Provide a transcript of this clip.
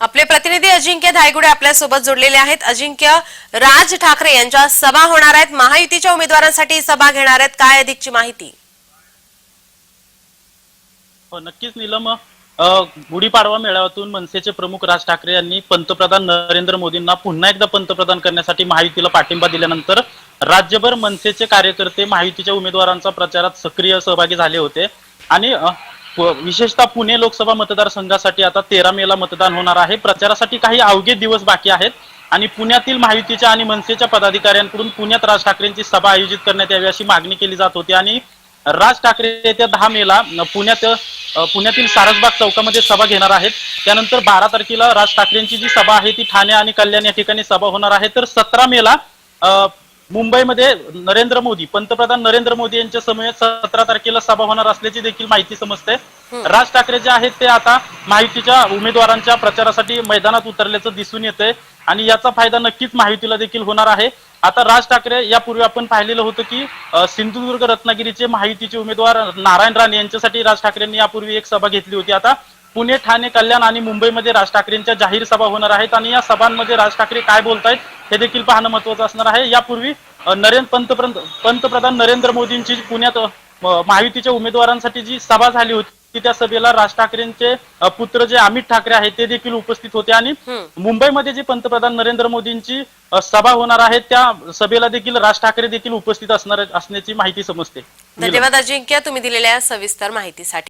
आपले प्रतिनिधी अजिंक्य धायगुडे आपल्यासोबत जोडलेले आहेत. अजिंक्य राज ठाकरे यांच्या सभा होणार आहेत. महायुतीच्या उमेदवारांसाठी सभा घेणार आहेत. काय अधिकची माहिती? हो, नक्कीच निलम. गुढीपाडवा मेळाव्यातून मनसेचे प्रमुख राज ठाकरे यांनी पंतप्रधान नरेंद्र मोदींना पुन्हा एकदा पंतप्रधान करण्यासाठी महायुतीला पाठिंबा दिल्यानंतर राज्यभर मनसेचे कार्यकर्ते महायुतीच्या उमेदवारांचा प्रचारात सक्रिय सहभागी झाले होते. आणि विशेषतः पुणे लोकसभा मतदारसंघासाठी आता तेरा मेला मतदान होणार आहे. प्रचारासाठी काही अवघे दिवस बाकी आहेत आणि पुण्यातील महायुतीच्या आणि मनसेच्या पदाधिकाऱ्यांकडून पुण्यात राज ठाकरेंची सभा आयोजित करण्यात यावी अशी मागणी केली जात होती. आणि राज ठाकरे येत्या दहा मेला पुण्यात पुण्यातील सारसबाग चौकामध्ये सभा घेणार आहेत. त्यानंतर बारा तारखेला राज ठाकरेंची जी सभा आहे ती ठाणे आणि कल्याण या ठिकाणी सभा होणार आहे. तर सतरा मेला मुंबईमध्ये नरेंद्र मोदी पंतप्रधान नरेंद्र मोदी यांच्या समवेत सतरा तारखेला सभा होणार असल्याची देखील माहिती समजते. राज ठाकरे जे आहेत ते आता माहितीच्या उमेदवारांच्या प्रचारासाठी मैदानात उतरल्याचं दिसून येतंय आणि याचा फायदा नक्कीच माहितीला देखील होणार आहे. आता राज ठाकरे यापूर्वी आपण पाहिलेलं होतं की सिंधुदुर्ग रत्नागिरीचे महायुतीचे उमेदवार नारायण राणे यांच्यासाठी राज ठाकरेंनी यापूर्वी एक सभा घेतली होती. आता पुणे ठाणे कल्याण आणि मुंबईमध्ये राज ठाकरेंच्या जाहीर सभा होणार आहेत आणि या सभांमध्ये राज ठाकरे काय बोलतायत हे देखील पाहणं महत्वाचं असणार आहे. यापूर्वी नरेंद्र पंतप्रधान पंतप्रधान नरेंद्र मोदींची पुण्यात महायुतीच्या उमेदवारांसाठी जी सभा झाली होती त्या सभेला राज ठाकरेंचे पुत्र जे अमित ठाकरे आहेत ते देखील उपस्थित होते. आणि मुंबईमध्ये जी पंतप्रधान नरेंद्र मोदींची सभा होणार आहे त्या सभेला देखील राज ठाकरे देखील उपस्थित असणार असण्याची माहिती समजते. धन्यवाद अजिंक्य. तुम्ही दिलेल्या सविस्तर माहितीसाठी.